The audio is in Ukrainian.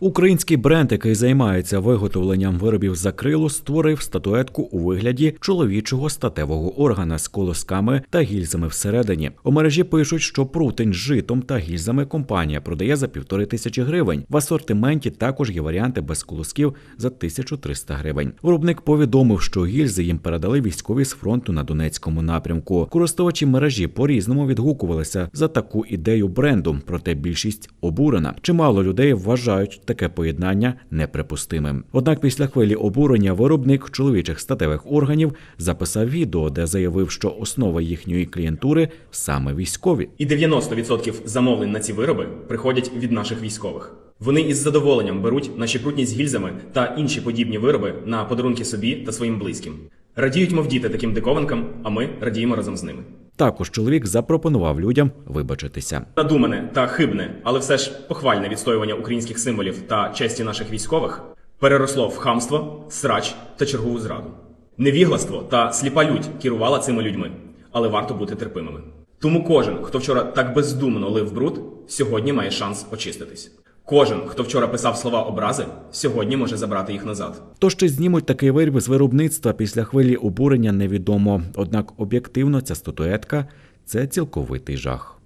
Український бренд, який займається виготовленням виробів з акрилу, створив статуетку у вигляді чоловічого статевого органа з колосками та гільзами всередині. У мережі пишуть, що прутень з житом та гільзами компанія продає за півтори тисячі гривень. В асортименті також є варіанти без колосків за 1300 гривень. Виробник повідомив, що гільзи їм передали військові з фронту на Донецькому напрямку. Користувачі мережі по-різному відгукувалися за таку ідею бренду, проте більшість обурена. Чимало людей вважають таке поєднання неприпустимим. Однак після хвилі обурення виробник чоловічих статевих органів записав відео, де заявив, що основа їхньої клієнтури саме військові. І 90% замовлень на ці вироби приходять від наших військових. Вони із задоволенням беруть наші прутні з гільзами та інші подібні вироби на подарунки собі та своїм близьким. Радіють, мов діти таким дикованкам, а ми радіємо разом з ними. Також чоловік запропонував людям вибачитися. Надумане та хибне, але все ж похвальне відстоювання українських символів та честі наших військових переросло в хамство, срач та чергову зраду. Невігластво та сліпа лють керувала цими людьми, але варто бути терпимими. Тому кожен, хто вчора так бездумно лив бруд, сьогодні має шанс очиститись. Кожен, хто вчора писав слова образи, сьогодні може забрати їх назад. То чи знімуть такий виріб з виробництва після хвилі обурення невідомо. Однак об'єктивно ця статуетка це цілковитий жах.